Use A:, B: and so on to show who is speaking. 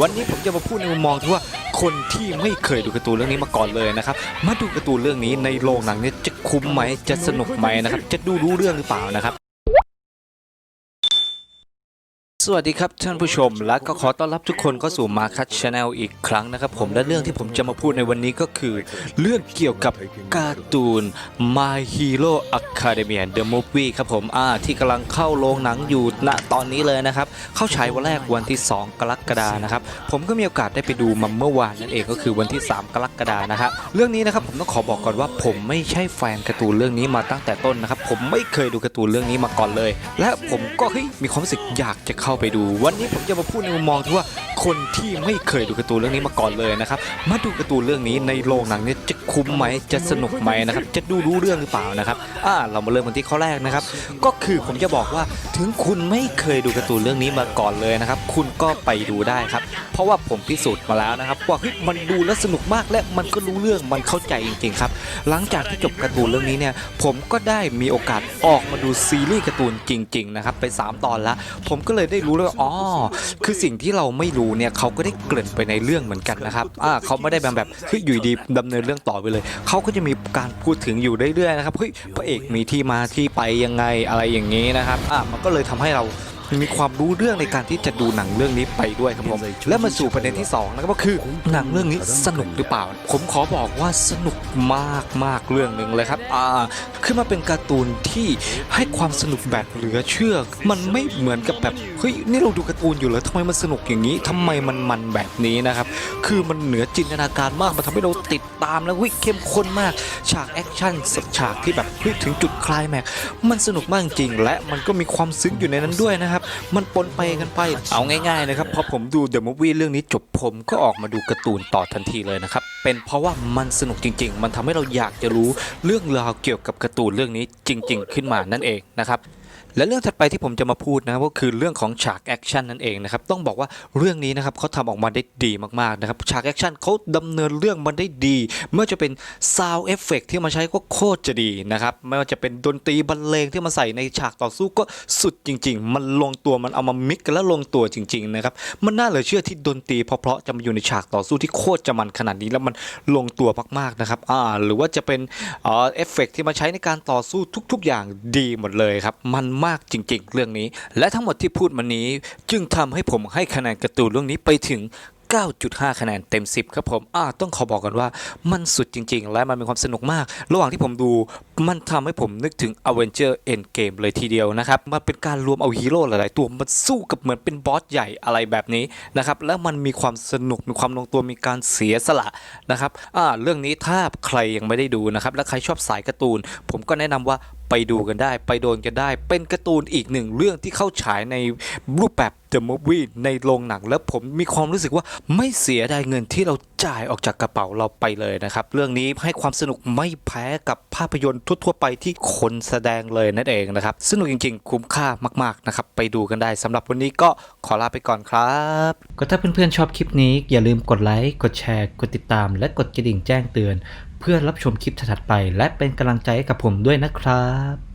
A: วันนี้ผมจะมาพูดในมุมมองที่ว่าคนที่ไม่เคยดูการ์ตูนเรื่องนี้มาก่อนเลยนะครับ มาดูการ์ตูนเรื่องนี้ในโรงหนังเนี่ยจะคุ้มไหมจะสนุกไหมนะครับ จะดูรู้เรื่องหรือเปล่านะครับ สวัสดีครับท่านผู้ชมและก็ขอต้อนรับทุกคนเข้าสู่มาคั t ช n แนลอีกครั้งนะครับผมและเรื่องที่ผมจะมาพูดในวันนี้ก็คือ เรื่องเกี่ยวกับการ์ตูน My Hero Academia The Movie ครับผมอ่าที่กำลังเข้าโรงหนังอยู่ณตอนนี้เลยนะครับ เข้าฉายวันแรกวันที่ 2 กรกฎานะครับผมก็มีโอกาสได้ไปดูมาเมื่อวานนั่นเองก็คือวันที่ 3 กรกฎานะครับเรื่องนี้นะครับผมต้องขอบอกก่อนว่า ผมไม่ใช่แฟนการ์ตูนเรื่องนี้มาตั้งแต่ต้นนะครับผมไม่เคยดูการ์ตูนเรื่องนี้มาก่อนเลย และผมก็เฮ้ยมีความรู้สึกอยากจะเข้าไปดู วันนี้ผมจะมาพูดในมุมมองที่ว่า คนที่ไม่เคยดูการ์ตูนเรื่องนี้มาก่อนเลยนะครับ มาดูการ์ตูนเรื่องนี้ในโรงหนังเนี่ยจะคุ้มไหมจะสนุกไหมนะครับ จะดูรู้เรื่องหรือเปล่านะครับอ่าเรามาเริ่มกันที่ข้อแรกนะครับ ก็คือผมจะบอกว่าถึงคุณไม่เคยดูการ์ตูนเรื่องนี้มาก่อนเลยนะครับ คุณก็ไปดูได้ครับ เพราะว่าผมพิสูจน์มาแล้วนะครับว่าเฮ้ยมันดูแล้วสนุกมากและมันก็รู้เรื่องมันเข้าใจจริงๆครับ หลังจากที่จบการ์ตูนเรื่องนี้เนี่ย ผมก็ได้มีโอกาสออกมาดูซีรีส์การ์ตูนจริง ๆ นะครับไป 3 ตอนแล้วผมก็เลยได้รู้เลยว่าอ๋อคือสิ่งที่เราไม่รู้เนี่ยเขาก็ได้เกริ่นไปในเรื่องเหมือนกันนะครับอ่าเขาไม่ได้แบบแบบเฮ้ยอยู่ดีดำเนินเรื่องต่อไปเลย เขาก็จะมีการพูดถึงอยู่เรื่อยๆนะครับเฮ้ยพระเอกมีที่มาที่ไปยังไงอะไรอย่างนี้นะครับอ่ามันก็เลยทำให้เรา มีความรู้เรื่องในการที่จะดูหนังเรื่องนี้ไปด้วยครับผมและมาสู่ประเด็นที่2นะครับก็คือหนังเรื่องนี้สนุกหรือเปล่า ผมขอบอกว่าสนุกมากมากๆเรื่องหนึ่งเลยครับอ่าคือมาเป็นการ์ตูนที่ให้ความสนุกแบบเหลือเชื่อ มันไม่เหมือนกับแบบเฮ้ยนี่เราดูการ์ตูนอยู่เหรอทำไมมันสนุกอย่างนี้ทำไมมันมันแบบนี้นะครับคือมันเหนือจินตนาการมากมันทำให้เราติดตามแล้ววิเข้มข้นมากฉากแอคชั่นฉากที่แบบเฮ้ยถึงจุดคลายแม็กซ์มันสนุกมากจริงและมันก็มีความซึ้งอยู่ในนั้นด้วยนะครับมันปนไปกันไป เอาง่ายๆนะครับพอผมดูเดอะมูฟวี่เรื่องนี้จบผมก็ออกมาดูการ์ตูนต่อทันทีเลยนะครับ เป็นเพราะว่ามันสนุกจริง ๆ มันทำให้เราอยากจะรู้เรื่องราวเกี่ยวกับการ์ตูนเรื่องนี้จริง ๆ ขึ้นมานั่นเองนะครับ และเรื่องถัดไปที่ผมจะมาพูดนะครับก็คือเรื่องของฉากแอคชั่นนั่นเองนะครับต้องบอกว่าเรื่องนี้นะครับเขาทำออกมาได้ดีมากๆนะครับฉากแอคชั่นเขาดำเนินเรื่องมันได้ดีไม่ว่าจะเป็นซาวเอฟเฟกที่มาใช้ก็โคตรจะดีนะครับไม่ว่าจะเป็นดนตรีบรรเลงที่มาใส่ในฉากต่อสู้ก็สุดจริง ๆ มันลงตัวมันเอามามิกกันแล้วลงตัวจริงๆนะครับมันน่าเหลือเชื่อที่ดนตรีเพราะๆจะมาอยู่ในฉากต่อสู้ที่โคตรจะมันขนาดนี้แล้วมันลงตัวมากๆนะครับอ่าหรือว่าจะเป็นเอ่อเอฟเฟกที่มาใช้ในการต่อสู้ทุก ๆ อย่างดีหมดเลยครับมันมากจริงๆ เรื่องนี้ และทั้งหมดที่พูดมานี้ จึงทำให้ผมให้คะแนนการ์ตูนเรื่องนี้ไปถึง 9.5 คะแนนเต็ม 10 ครับผมอ่าต้องขอบอกกันว่ามันสุดจริง ๆ และมันมีความสนุกมาก ระหว่างที่ผมดู มันทำให้ผมนึกถึง Avenger Endgame เลยทีเดียวนะครับ มันเป็นการรวมเอาฮีโร่หลายๆ ตัวมาสู้กับเหมือนเป็นบอสใหญ่อะไรแบบนี้นะครับ แล้วมันมีความสนุกมีความลงตัวมีการเสียสละนะครับอ่าเรื่องนี้ถ้าใครยังไม่ได้ดูนะครับ และใครชอบสายการ์ตูน ผมก็แนะนำว่า ไปดูกันได้ ไปโดนกันได้ เป็นการ์ตูนอีกหนึ่งเรื่องที่เข้าฉายในรูปแบบ The Movie ในโรงหนังแล้วผมมีความรู้สึกว่าไม่เสียดายเงินที่เราจ่ายออกจากกระเป๋าเราไปเลยนะครับ เรื่องนี้ให้ความสนุกไม่แพ้กับภาพยนตร์ทั่วๆไปที่คนแสดงเลยนั่นเองนะครับ สนุกจริงๆ คุ้มค่ามากๆนะครับ ไปดูกันได้สำหรับวันนี้ก็ขอลาไปก่อนครับ
B: ก็ถ้าเพื่อนๆชอบคลิปนี้อย่าลืมกดไลค์กดแชร์ กดติดตาม และกดกระดิ่งแจ้งเตือน เพื่อรับชมคลิปถัดไป และเป็นกำลังใจให้กับผมด้วยนะครับ